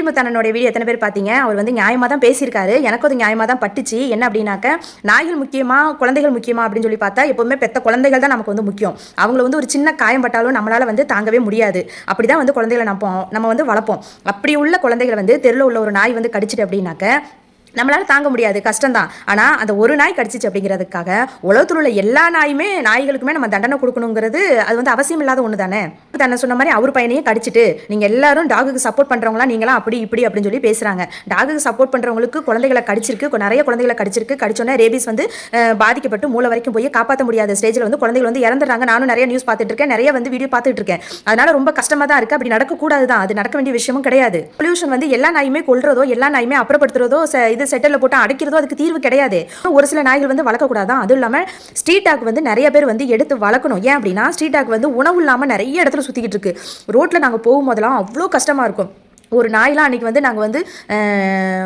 GB முத்தனனுடைய video எத்தனை பேர் பார்த்தீங்க அவர் வந்து நியாயமாக தான் பேசியிருக்காரு. எனக்கு அது நியாயமாக தான் பட்டுச்சு. என்ன அப்படின்னாக்க நாய்கள் முக்கியமாக குழந்தைகள் முக்கியமாக அப்படின்னு சொல்லி பார்த்தா எப்போவுமே பெத்த குழந்தைகள் தான் நமக்கு வந்து முக்கியம். அவங்கள வந்து ஒரு சின்ன காயம் பட்டாலும் நம்மளால் வந்து தாங்கவே முடியாது. அப்படி தான் வந்து குழந்தைகளை நம்ம நம்ம வந்து வளர்ப்போம். அப்படி உள்ள குழந்தைகளை வந்து தெருவில் உள்ள ஒரு நாய் வந்து கடிச்சிட்டு அப்படின்னாக்க நம்மளால் தாங்க முடியாது. கஷ்டம்தான். ஆனால் அந்த ஒரு நாய் கடிச்சிச்சு அப்படிங்கிறதுக்காக உலகத்தில் உள்ள எல்லா நாயுமே நாய்களுக்குமே நம்ம தண்டனை கொடுக்கணுங்கிறது அது வந்து அவசியம் இல்லாத ஒன்று தானே தன்னை சொன்ன மாதிரி அவர் பையனையும் கடிச்சிட்டு நீங்கள் எல்லாரும் டாகுக்கு சப்போர்ட் பண்ணுறவங்களாம் நீங்களாம் அப்படி இப்படி அப்படின்னு சொல்லி பேசுகிறாங்க டாகுக்கு சப்போர்ட் பண்ணுறவங்களுக்கு குழந்தைகளை கடிச்சிருக்கு நிறைய குழந்தைகளை கடிச்சிருக்கு. கடிச்சோன்னே ரேபிஸ் வந்து பாதிக்கப்பட்டு மூளை வரைக்கும் போய் காப்பாற்ற முடியாத ஸ்டேஜில் வந்து குழந்தைகள் வந்து இறந்துடுறாங்க. நானும் நிறைய நியூஸ் பார்த்துட்டு இருக்கேன் நிறைய வந்து வீடியோ பார்த்துட்டு இருக்கேன் அதனால் ரொம்ப கஷ்டமாக தான் இருக்குது அப்படி நடக்கக்கூடாது தான் அது நடக்க வேண்டிய விஷயமும் கிடையாது. பொல்யூஷன் வந்து எல்லா நாயுமே கொள்றதோ எல்லா நாயுமே அப்புறப்படுத்துறதோ ச- இது செட்டில் போட்டு அடைக்கிறதோ அதுக்கு தீர்வு கிடையாது. ஒரு சில நாய்கள் வந்து வளர்க்கக்கூடாதான் அதுவும் இல்லாமல் ஸ்ட்ரீட் டாக் வந்து நிறைய பேர் வந்து எடுத்து வளர்க்கணும். ஏன் அப்படின்னா ஸ்ட்ரீட் டாக் வந்து உணவு இல்லாமல் நிறைய இடத்துல சுற்றிக்கிட்டு இருக்கு. ரோட்டில் நாங்கள் போகும்போதெல்லாம் அவ்வளோ கஷ்டமாக இருக்கும். ஒரு நாயெலாம் அன்றைக்கி வந்து நாங்கள் வந்து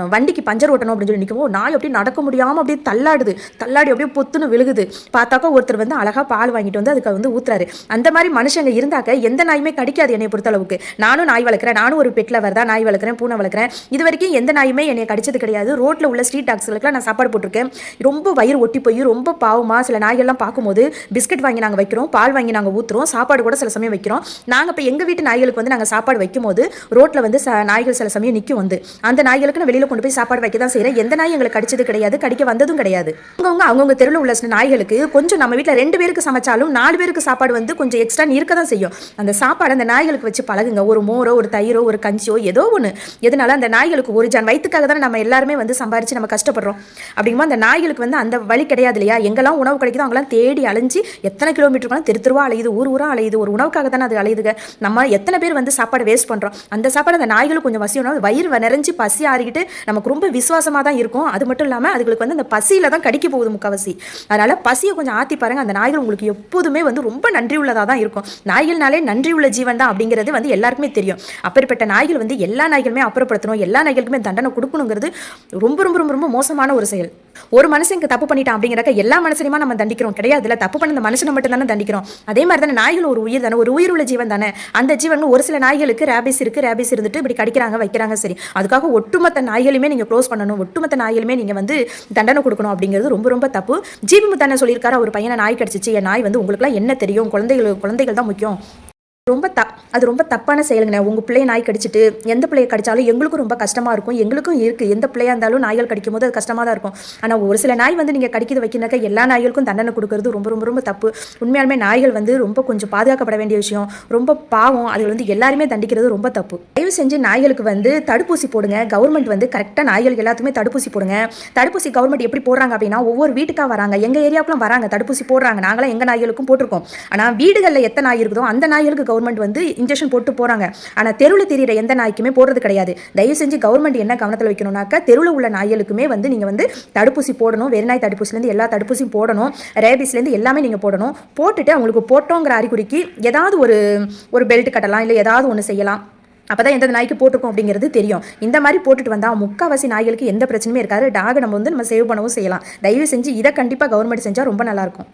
வண்டிக்கு பஞ்சர் ஓட்டணும் அப்படின்னு சொல்லி நிற்கும் நாய் அப்படியே நடக்க முடியாமல் அப்படியே தள்ளாடுது. தள்ளாடி அப்படியே பொத்துன்னு விழுகுது. பார்த்தாக்கா ஒருத்தர் வந்து அழகாக பால் வாங்கிட்டு வந்து அதுக்கு வந்து ஊத்துறாரு. அந்த மாதிரி மனுஷங்க இருந்தாக்க எந்த நாயுமே கடிக்காது என்னை பொறுத்தளவுக்கு. நானும் நாய் வளர்க்குறேன். நானும் ஒரு பெட்டில் வரதா நாய் வளர்க்குறேன் பூனை வளர்க்குறேன். இது வரைக்கும் எந்த நாயுமே என்னை கடிச்சது கிடையாது. ரோட்டில் உள்ள ஸ்ட்ரீட் டாக்ஸ்களுக்குலாம் நான் சாப்பாடு போட்டிருக்கேன். ரொம்ப வயிறு ஒட்டி போய் ரொம்ப பாவமாக சில நாய்கள்லாம் பார்க்கும்போது பிஸ்கட் வாங்கி நாங்கள் வைக்கிறோம் பால் வாங்கி நாங்கள் ஊற்றுறோம் சாப்பாடு கூட சில சமயம் வைக்கிறோம். நாங்கள் இப்போ எங்கள் வீட்டு நாய்களுக்கு வந்து நாங்கள் சாப்பாடு வைக்கும்போது ரோட்டில் வந்து ச- நாய்கள் சில சமயம் நிற்கும் வந்து. அந்த நாய்களுக்கு நான் வெளியில் கொண்டு போய் சாப்பாடு வைக்க தான் செய்கிறேன் எந்த நாய் எங்களுக்கு கடிச்சது கிடையாது கடிக்க வந்ததும் கிடையாது. அவங்கவுங்க அவங்கவுங்க தெருவில் உள்ள சில நாய்களுக்கு கொஞ்சம் நம்ம வீட்டில் ரெண்டு பேருக்கு சமைச்சாலும் நாலு பேருக்கு சாப்பாடு வந்து கொஞ்சம் எக்ஸ்ட்ரா இருக்க தான் செய்யும். அந்த சாப்பாடு அந்த நாய்களுக்கு வச்சு பழகுங்க. ஒரு மோரோ ஒரு தயிரோ ஒரு கஞ்சியோ ஏதோ ஒன்று எதனால அந்த நாய்களுக்கு ஒரு ஜான் வயிற்றுக்காக தானே நம்ம எல்லாருமே வந்து சம்பாரிச்சு நம்ம கஷ்டப்படுறோம். அப்படிங்கும்போது அந்த நாய்களுக்கு வந்து அந்த வழி கிடையாது இல்லையா? எங்கெல்லாம் உணவு கிடைக்குதோ அவங்களாம் தேடி அலைஞ்சு எத்தனை கிலோமீட்டருக்கு தெரு தெருவா அலையுது ஊர் ஊராக அலையுது ஒரு உணவுக்காக தானே அது அலையுதுங்க. நம்ம எத்தனை பேர் வந்து சாப்பாடு வேஸ்ட் பண்ணுறோம் அந்த சாப்பாடு அந்த நாய் நாய்களும் கொஞ்சம் வசியணும் வயிறு நிறைஞ்சு பசி ஆறிக்கிட்டு நமக்கு ரொம்ப விசுவாசமாக தான் இருக்கும். அது மட்டும் இல்லாமல் அதுகளுக்கு வந்து அந்த பசியில் தான் கடிக்க போகுது முக்கால்வாசி அதனால் பசியை கொஞ்சம் ஆற்றி பாருங்க. அந்த நாய்கள் உங்களுக்கு எப்போதுமே வந்து ரொம்ப நன்றி உள்ளதாக தான் இருக்கும். நாய்கள்னாலே நன்றி உள்ள ஜீவன் தான் அப்படிங்கிறது வந்து எல்லாருக்குமே தெரியும். அப்படிப்பட்ட நாய்கள் வந்து எல்லா நாய்களுமே அப்புறப்படுத்தணும். எல்லா நாய்களுக்குமே தண்டனை கொடுக்கணுங்கிறது ரொம்ப ரொம்ப ரொம்ப ரொம்ப மோசமான ஒரு செயல். ஒரு மனுஷன் இங்க தப்பு பண்ணிட்டான் அப்படிங்கிறக்க எல்லா மனுஷனையுமா நம்ம தண்டிக்கிறோம்? கிடையாது இல்லை. தப்பு பண்ண அந்த மனுஷனை மட்டும் தானே தண்டிக்கிறோம். அதே மாதிரி தானே நாய்கள் ஒரு உயிர் தானே. ஒரு உயிர் உள்ள ஜீவன் தானே. அந்த ஜீவன் ஒரு சில நாய்களுக்கு ரேபிஸ் இருக்கு. ரேபிஸ் இருந்துட்டு இப்படி கடிக்கிறாங்க வைக்கிறாங்க சரி. அதுக்காக ஒட்டுமொத்த நாய்களுமே நீங்க க்ளோஸ் பண்ணணும். ஒட்டுமொத்த நாய்களுமே நீங்க வந்து தண்டனை கொடுக்கணும் அப்படிங்கிறது ரொம்ப ரொம்ப தப்பு. ஜிபி முத்தான சொல்லியிருக்காரு ஒரு பையனை நாய் கடிச்சிச்சு. என் நாய் வந்து உங்களுக்குலாம் என்ன தெரியும்? குழந்தைகள் குழந்தைகள் தான் முக்கியம். ரொம்ப த அது ரொம்ப தப்பான செயலுங்கண்ணே. உங்கள் பிள்ளைய நாய் கடிச்சிட்டு எந்த பிள்ளைய கடிச்சாலும் எங்களுக்கும் ரொம்ப கஷ்டமாக இருக்கும். எங்களுக்கும் இருக்குது எந்த பிள்ளையாக இருந்தாலும் நாய்கள் கடிக்கும் போது அது கஷ்டமாக தான் இருக்கும். ஆனால் ஒரு சில நாய் வந்து நீங்கள் கடிக்கிறது வைக்கிறனாக்க எல்லா நாய்களுக்கும் தண்டனை கொடுக்கறது ரொம்ப ரொம்ப ரொம்ப தப்பு. உண்மையாலுமே நாய்கள் வந்து ரொம்ப கொஞ்சம் பாதுகாக்கப்பட வேண்டிய விஷயம். ரொம்ப பாவம். அது வந்து எல்லாருமே தண்டிக்கிறது ரொம்ப தப்பு. தயவு செஞ்சு நாய்களுக்கு வந்து தடுப்பூசி போடுங்க. கவர்மெண்ட் வந்து கரெக்டாக நாய்களுக்கு எல்லாத்துக்குமே தடுப்பூசி போடுங்க. தடுப்பூசி கவர்மெண்ட் எப்படி போடுறாங்க அப்படின்னா ஒவ்வொரு வீட்டுக்காக வராங்க. எங்கள் ஏரியாவுக்குலாம் வராங்க. தடுப்பூசி போடுறாங்க. நாங்களாம் எங்கள் நாய்களுக்கும் போட்டிருக்கோம். ஆனால் வீடுகளில் எத்தனை நாய் இருக்குதோ அந்த நாய்களுக்கு கவர்மெண்ட் வந்து இன்ஜெக்ஷன் போட்டு போகிறாங்க ஆனால் தெருவில் தெரியிற எந்த நாய்க்குமே போடுறது கிடையாது. தயவு செஞ்சு கவர்மெண்ட் என்ன கவனத்தில் வைக்கணும்னாக்கா தெருவில் உள்ள நாய்களுக்குமே வந்து நீங்கள் வந்து தடுப்பூசி போடணும். வெறிநாய் தடுப்பூசிலேருந்து எல்லா தடுப்பூசியும் போடணும். ரேபிஸ்லேருந்து எல்லாமே நீங்கள் போடணும். போட்டுட்டு அவங்களுக்கு போட்டோங்கிற அறிகுறிக்கு ஏதாவது ஒரு ஒரு பெல்ட் கட்டலாம் இல்லை ஏதாவது ஒன்று செய்யலாம். அப்போ தான் எந்த நாய்க்கு போட்டிருக்கோம் அப்படிங்கிறது தெரியும். இந்த மாதிரி போட்டுட்டு வந்தால் முக்கால்வாசி நாய்களுக்கு எந்த பிரச்சனையுமே இருக்காது. டாகை நம்ம வந்து நம்ம சேவ் பண்ணவும் செய்யலாம். தயவு செஞ்சு இதை கண்டிப்பாக கவர்மெண்ட் செஞ்சால் ரொம்ப நல்லாயிருக்கும்